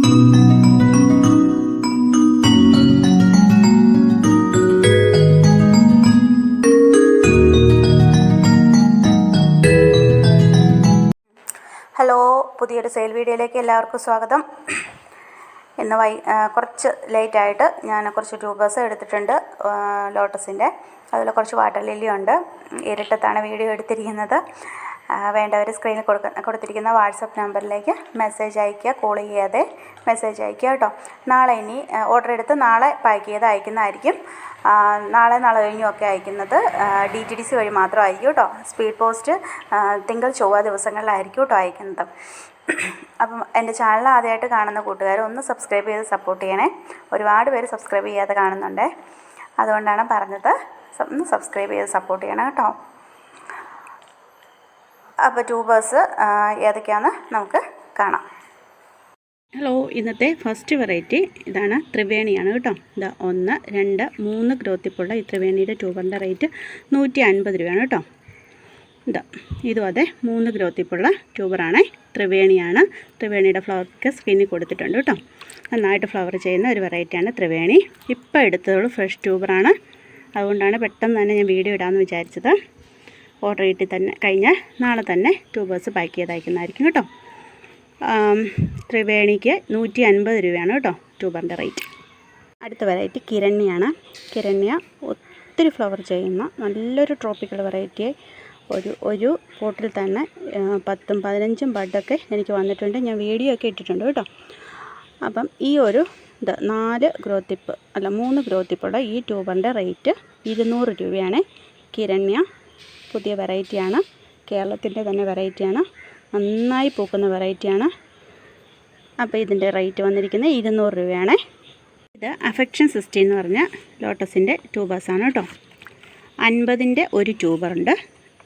Hello പുതിയൊരു sale വീഡിയോയിലേക്ക് എല്ലാവർക്കും സ്വാഗതം. ഇന്ന് വൈ കുറച്ച് ലേറ്റായിട്ട് ഞാൻ കുറച്ച് ട്യൂബേഴ്സ് എടുത്തിട്ടുണ്ട് ലോട്ടസിന്റെ അതിൽ കുറച്ച് വാട്ടർ ലില്ലിയുണ്ട് ഇരട്ടത്താണ് വീഡിയോ എടുത്തിരിക്കുന്നത്. വേണ്ടവർ സ്ക്രീനിൽ കൊടുക്കുന്ന കൊടുത്തിരിക്കുന്ന വാട്സപ്പ് നമ്പറിലേക്ക് മെസ്സേജ് അയയ്ക്കുക കോൾ ചെയ്യാതെ മെസ്സേജ് അയയ്ക്കുക കേട്ടോ. നാളെ ഇനി ഓർഡർ എടുത്ത് നാളെ പാക്ക് ചെയ്ത് അയക്കുന്നതായിരിക്കും. നാളെ നാളെ കഴിഞ്ഞും ഒക്കെ അയക്കുന്നത് ഡി ടി ഡി സി വഴി മാത്രമായിരിക്കും കേട്ടോ. സ്പീഡ് പോസ്റ്റ് തിങ്കൾ ചൊവ്വ ദിവസങ്ങളിലായിരിക്കും കേട്ടോ അയക്കുന്നത്. അപ്പം എന്റെ ചാനൽ ആദ്യമായിട്ട് കാണുന്ന കൂട്ടുകാർ ഒന്ന് സബ്സ്ക്രൈബ് ചെയ്ത് സപ്പോർട്ട് ചെയ്യണേ. ഒരുപാട് പേര് സബ്സ്ക്രൈബ് ചെയ്യാതെ കാണുന്നുണ്ടേ. അതുകൊണ്ടാണ് പറഞ്ഞത് ഒന്ന് സബ്സ്ക്രൈബ് ചെയ്ത് സപ്പോർട്ട് ചെയ്യണം കേട്ടോ. അപ്പോൾ ട്യൂബേഴ്സ് ഏതൊക്കെയാണെന്ന് നമുക്ക് കാണാം. ഹലോ ഇന്നത്തെ ഫസ്റ്റ് വെറൈറ്റി ഇതാണ് ത്രിവേണിയാണ് കേട്ടോ. ഇതാ ഒന്ന് രണ്ട് മൂന്ന് ഗ്രോത്തിപ്പുള്ള ഈ ത്രിവേണിയുടെ ട്യൂബറിന്റെ റേറ്റ് നൂറ്റി അൻപത് രൂപയാണ് കേട്ടോ. ഇതാ ഇതും അതെ മൂന്ന് ഗ്രോത്തിപ്പുള്ള ട്യൂബറാണ് ത്രിവേണിയാണ്. ത്രിവേണിയുടെ ഫ്ലവർക്ക് സ്ക്രീനിൽ കൊടുത്തിട്ടുണ്ട് കേട്ടോ. നന്നായിട്ട് ഫ്ലവർ ചെയ്യുന്ന ഒരു വെറൈറ്റിയാണ് ത്രിവേണി. ഇപ്പോൾ എടുത്തതുള്ളൂ ഫ്രഷ് ട്യൂബറാണ് അതുകൊണ്ടാണ് പെട്ടെന്ന് തന്നെ ഞാൻ വീഡിയോ ഇടാമെന്ന് വിചാരിച്ചത്. ഓർഡർ കിട്ടി തന്നെ കഴിഞ്ഞാൽ നാളെ തന്നെ ട്യൂബേഴ്സ് പാക്ക് ചെയ്ത് അയക്കുന്നതായിരിക്കും കേട്ടോ. ത്രിവേണിക്ക് നൂറ്റി അൻപത് രൂപയാണ് കേട്ടോ ട്യൂബറിന്റെ റേറ്റ് അടുത്ത വെറൈറ്റി കിരണ്യാണ്. കിരണ്യ ഒത്തിരി ഫ്ലവർ ചെയ്യുന്ന നല്ലൊരു ട്രോപ്പിക്കൽ വെറൈറ്റിയെ ഒരു ഒരു പോട്ടിൽ തന്നെ പത്തും പതിനഞ്ചും ബഡൊക്കെ എനിക്ക് വന്നിട്ടുണ്ട്. ഞാൻ വീഡിയോ ഒക്കെ ഇട്ടിട്ടുണ്ട് കേട്ടോ. അപ്പം ഈ ഒരു ഇത് നാല് ഗ്രോത്തിപ്പ് അല്ല മൂന്ന് ഗ്രോത്തിപ്പുള്ള ഈ ട്യൂബറിന്റെ റേറ്റ് ഇരുന്നൂറ് രൂപയാണ് കിരണ്യ പുതിയ വെറൈറ്റിയാണ്. കേരളത്തിന്റെ തന്നെ വെറൈറ്റിയാണ്. നന്നായി പൂക്കുന്ന വെറൈറ്റിയാണ്. അപ്പോൾ ഇതിന്റെ റേറ്റ് വന്നിരിക്കുന്നത് ഇരുന്നൂറ് രൂപയാണ്. ഇത് അഫെക്ഷൻ സിസ്റ്റി എന്ന് പറഞ്ഞ ലോട്ടസിന്റെ ട്യൂബേഴ്സാണ് കേട്ടോ. അൻപതിന്റെ ഒരു ട്യൂബറുണ്ട്.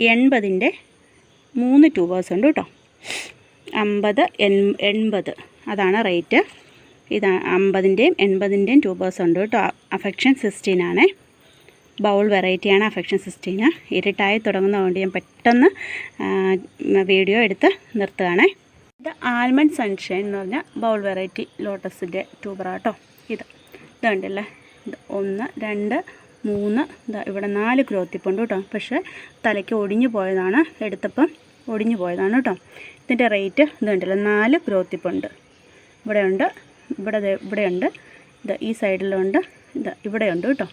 എൺപതിന്റെ മൂന്ന് ട്യൂബേഴ്സ് ഉണ്ട് കേട്ടോ. അമ്പത് എൺ എൺപത്. അതാണ് റേറ്റ്. ഇത് അമ്പതിന്റെയും എൺപതിന്റെയും ട്യൂബേഴ്സ് ഉണ്ട് കേട്ടോ. അഫെക്ഷൻ സിക്സ്റ്റീനാണ് ബൗൾ വെറൈറ്റിയാണ് അഫെക്ഷൻ സിസ്റ്റീന്. ഇരുട്ടായി തുടങ്ങുന്നതുകൊണ്ട് ഞാൻ പെട്ടെന്ന് വീഡിയോ എടുത്ത് നിർത്തുകയാണേ. ഇത് ആൽമണ്ട് സൺഷൈൻ എന്ന് പറഞ്ഞ ബൗൾ വെറൈറ്റി ലോട്ടസിന്റെ ട്യൂബറാട്ടോ. ഇത് ഇത് കണ്ടില്ലേ? ഇത് ഒന്ന് രണ്ട് മൂന്ന് ഇതാ ഇവിടെ നാല് ഗ്രോത്തിപ്പുണ്ട് കേട്ടോ. പക്ഷേ തലയ്ക്ക് ഒടിഞ്ഞു പോയതാണ് എടുത്തപ്പം ഒടിഞ്ഞു പോയതാണ് കേട്ടോ. ഇതിന്റെ റേറ്റ് ഇത് കണ്ടില്ല? നാല് ഗ്രോത്തിപ്പുണ്ട്. ഇവിടെയുണ്ട് ഇവിടെ ഇവിടെയുണ്ട് ഇത് ഈ സൈഡിലുണ്ട് ഇത് ഇവിടെയുണ്ട് കേട്ടോ.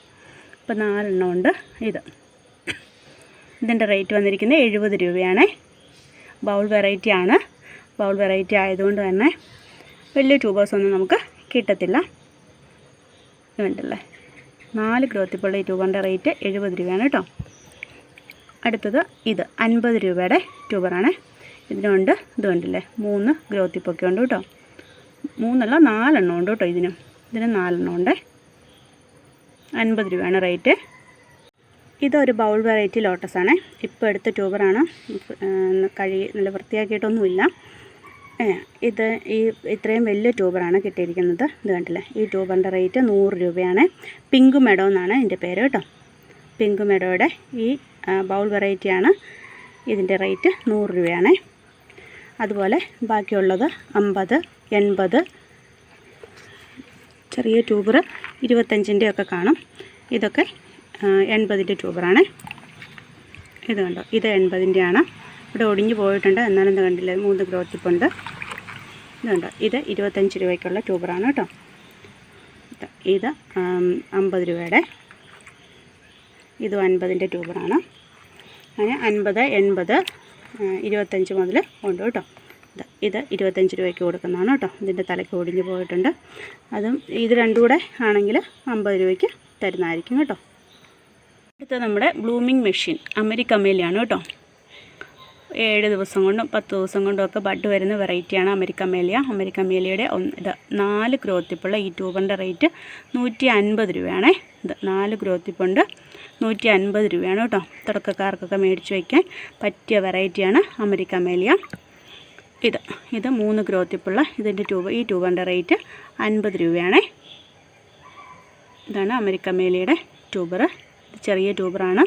ഇപ്പോൾ നാലെണ്ണം ഉണ്ട് ഇത്. ഇതിന്റെ റേറ്റ് വന്നിരിക്കുന്നത് എഴുപത് രൂപയാണേ. ബൗൾ വെറൈറ്റി ആണ് ബൗൾ വെറൈറ്റി ആയതുകൊണ്ട് തന്നെ വലിയ ട്യൂബേഴ്സ് ഒന്നും നമുക്ക് കിട്ടത്തില്ല. വേണ്ടല്ലേ നാല് ഗ്രോത്തിപ്പുള്ള ഈ ട്യൂബറിന്റെ റേറ്റ് എഴുപത് രൂപയാണ് കേട്ടോ. അടുത്തത് ഇത്. അൻപത് രൂപയുടെ ട്യൂബറാണ്. ഇതിനുണ്ട് ഇതുണ്ടല്ലേ? മൂന്ന് ഗ്രോത്തിപ്പൊക്കെ ഉണ്ട് കേട്ടോ. മൂന്നല്ല നാലെണ്ണം ഉണ്ട് കേട്ടോ ഇതിനും. ഇതിന് നാലെണ്ണം ഉണ്ട്. അൻപത് രൂപയാണ് റേറ്റ്. ഇതൊരു ബൗൾ വെറൈറ്റി ലോട്ടസ് ആണ് ഇപ്പോൾ എടുത്ത ട്യൂബറാണ്. കഴി നല്ല വൃത്തിയാക്കിയിട്ടൊന്നുമില്ല. ഇത് ഈ ഇത്രയും വലിയ ട്യൂബറാണ് കിട്ടിയിരിക്കുന്നത്. ഇത് കണ്ടില്ലേ? ഈ ട്യൂബറിന്റെ റേറ്റ് നൂറ് രൂപയാണ്. പിങ്ക് മെഡോ എന്നാണ് എന്റെ പേര് കേട്ടോ. പിങ്ക് മെഡോയുടെ ഈ ബൗൾ വെറൈറ്റിയാണ് ഇതിന്റെ റേറ്റ് നൂറ് രൂപയാണ്. അതുപോലെ ബാക്കിയുള്ളത് അമ്പത് എൺപത്. ചെറിയ ട്യൂബർ ഇരുപത്തഞ്ചിന്റെ ഒക്കെ കാണും. ഇതൊക്കെ എൺപതിന്റെ ട്യൂബറാണ്. ഇത് കണ്ടോ? ഇത് എൺപതിന്റെ ആണ് ഇവിടെ ഒടിഞ്ഞു പോയിട്ടുണ്ട്. എന്നാലും ഇത് കണ്ടില്ല? മൂന്ന് ഗ്രോത്തിപ്പുണ്ട് ഇത് കണ്ടോ? ഇത് ഇരുപത്തഞ്ച് രൂപയ്ക്കുള്ള ട്യൂബറാണ് കേട്ടോ. ഇത് അമ്പത് രൂപയുടെ. ഇതും അൻപതിന്റെ ട്യൂബറാണ്. അങ്ങനെ അൻപത് എൺപത് ഇരുപത്തഞ്ച് മുതൽ ഉണ്ട് കേട്ടോ. ഇത് ഇരുപത്തഞ്ച് രൂപയ്ക്ക് കൊടുക്കുന്നതാണ് കേട്ടോ. ഇതിന്റെ തലയ്ക്ക് ഒടിഞ്ഞു പോയിട്ടുണ്ട്. അതും ഇത് രണ്ടും കൂടെ ആണെങ്കിൽ അമ്പത് രൂപയ്ക്ക് തരുന്നതായിരിക്കും കേട്ടോ. അടുത്ത നമ്മുടെ ബ്ലൂമിങ് മെഷീൻ അമേരിക്കമേലിയാണ് കേട്ടോ. ഏഴ് ദിവസം കൊണ്ടും പത്ത് ദിവസം കൊണ്ടും ഒക്കെ ബഡ് വരുന്ന വെറൈറ്റിയാണ് അമേരിക്കമേലിയ അമേരിക്കമേലിയയുടെ ഒന്ന് ഇത് നാല് ഗ്രോത്തിപ്പുള്ള ഈ ട്യൂബറിന്റെ റേറ്റ് നൂറ്റി അൻപത് രൂപയാണേ. ഇത് നാല് ഗ്രോത്തിപ്പുണ്ട് നൂറ്റി അൻപത് രൂപയാണ് കേട്ടോ. തുടക്കക്കാർക്കൊക്കെ മേടിച്ച് വയ്ക്കാൻ പറ്റിയ വെറൈറ്റിയാണ് അമേരിക്കമേലിയ ഇത് ഇത് മൂന്ന് ഗ്രോത്തിപ്പുള്ള ഇതിന്റെ ട്യൂബ് ഈ ട്യൂബിന്റെ റേറ്റ് അൻപത് രൂപയാണ്. ഇതാണ് അമേരിക്ക മേലിയുടെ ട്യൂബർ ചെറിയ ട്യൂബറാണ്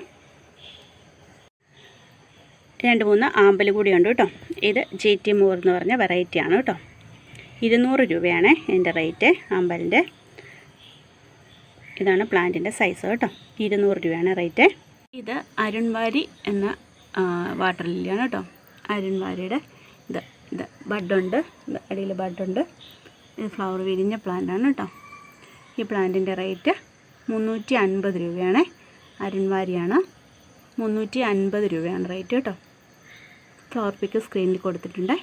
രണ്ട് മൂന്ന് ആമ്പൽ കൂടിയുണ്ട് കേട്ടോ. ഇത് ജി ടി മൂർ എന്ന് പറഞ്ഞ വെറൈറ്റിയാണ് കേട്ടോ. ഇരുന്നൂറ് രൂപയാണ് എന്റെ റേറ്റ് ആമ്പലിന്റെ. ഇതാണ് പ്ലാന്റിന്റെ സൈസ് കേട്ടോ. ഇരുന്നൂറ് രൂപയാണ് റേറ്റ് ഇത് അരുൺവാരി എന്ന വാട്ടർ ലില്ലിയാണ് കേട്ടോ. അരുൺവാരിയുടെ ഇത് ബഡുണ്ട്. അടിയിൽ ബഡുണ്ട്. ഇത് ഫ്ലവർ വിരിഞ്ഞ പ്ലാന്റാണ് കേട്ടോ ഈ പ്ലാന്റിന്റെ റേറ്റ് മുന്നൂറ്റി അൻപത് രൂപയാണ്. അരുൺവാരിയാണ് മുന്നൂറ്റി അൻപത് രൂപയാണ് റേറ്റ് കേട്ടോ ഫ്ലവർ പിക്ക് സ്ക്രീനിൽ കൊടുത്തിട്ടുണ്ട്.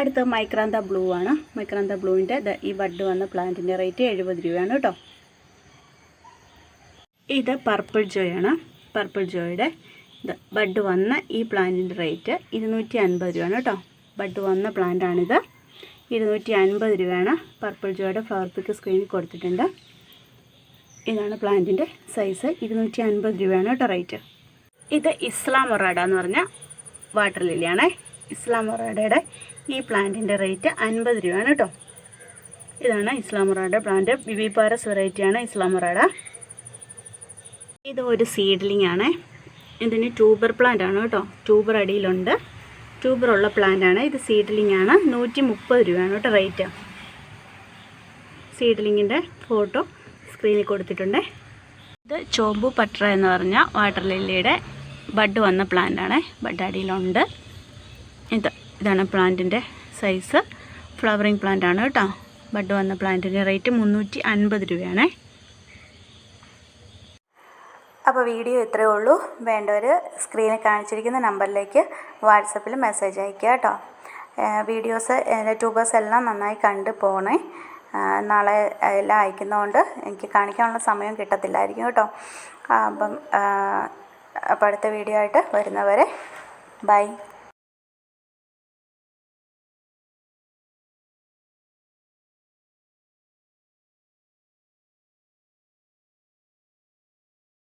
അടുത്ത മൈക്രാന്ത ബ്ലൂ ആണ്. മൈക്രാന്ത ബ്ലൂവിന്റെ ഈ ബഡ് വന്ന പ്ലാന്റിന്റെ റേറ്റ് എഴുപത് രൂപയാണ് കേട്ടോ ഇത് പർപ്പിൾ ജോയ് ആണ്. പർപ്പിൾ ജോയുടെ ബഡ് വന്ന ഈ പ്ലാന്റിന്റെ റേറ്റ് ഇരുന്നൂറ്റി അൻപത് രൂപയാണ് കേട്ടോ ബഡ് വന്ന പ്ലാന്റാണിത്. ഇരുന്നൂറ്റി അൻപത് രൂപയാണ് പർപ്പിൾ ജോയുടെ ഫ്ലവർ പിക്ക് സ്ക്രീനിൽ കൊടുത്തിട്ടുണ്ട്. ഇതാണ് പ്ലാന്റിന്റെ സൈസ് ഇരുന്നൂറ്റി അൻപത് രൂപയാണ് കേട്ടോ റേറ്റ് ഇത് ഇസ്ലാം ഒറാഡ എന്ന് പറഞ്ഞ വാട്ടർ ലില്ലിയാണേ. ഇസ്ലാം ഒറാഡയുടെ ഈ പ്ലാന്റിന്റെ റേറ്റ് അൻപത് രൂപയാണ് കേട്ടോ. ഇതാണ് ഇസ്ലാം ഒറാഡ പ്ലാന്റ് വിവിപാരസ് വെറൈറ്റിയാണ് ഇസ്ലാം ഒറാഡ ഇത് ഒരു സീഡ്ലിംഗ് ആണ്. ഇതിന് ട്യൂബർ പ്ലാന്റ് ആണ് കേട്ടോ. ട്യൂബർ അടിയിലുണ്ട്. ട്യൂബറുള്ള പ്ലാന്റ് ആണ് ഇത് സീഡ്ലിംഗ് ആണ് നൂറ്റി മുപ്പത് രൂപയാണ് കേട്ടോ റേറ്റ്. സീഡ്ലിങ്ങിന്റെ ഫോട്ടോ സ്ക്രീനിൽ കൊടുത്തിട്ടുണ്ട്. ഇത് ചോമ്പു പട്ര എന്ന് പറഞ്ഞ വാട്ടർ ലില്ലിയുടെ ബഡ് വന്ന പ്ലാന്റാണ്. ബഡ് അടിയിലുണ്ട് ഇത് ഇതാണ് പ്ലാന്റിന്റെ സൈസ്. ഫ്ലവറിങ് പ്ലാന്റ് ആണ് കേട്ടോ. ബഡ് വന്ന പ്ലാന്റിന്റെ റേറ്റ് മുന്നൂറ്റി അൻപത് രൂപയാണേ. അപ്പോൾ വീഡിയോ ഇത്രയേ ഉള്ളൂ. വേണ്ടവർ സ്ക്രീനിൽ കാണിച്ചിരിക്കുന്ന നമ്പറിലേക്ക് വാട്സപ്പിൽ മെസ്സേജ് അയയ്ക്കുക കേട്ടോ. വീഡിയോസ് ട്യൂബേഴ്സ് എല്ലാം നന്നായി കണ്ട് പോണേ. നാളെ എല്ലാം അയക്കുന്നതുകൊണ്ട് എനിക്ക് കാണിക്കാനുള്ള സമയം കിട്ടത്തില്ലായിരിക്കും കേട്ടോ. അപ്പം അപ്പോൾ അടുത്ത വീഡിയോ ആയിട്ട് വരുന്നവരെ ബൈ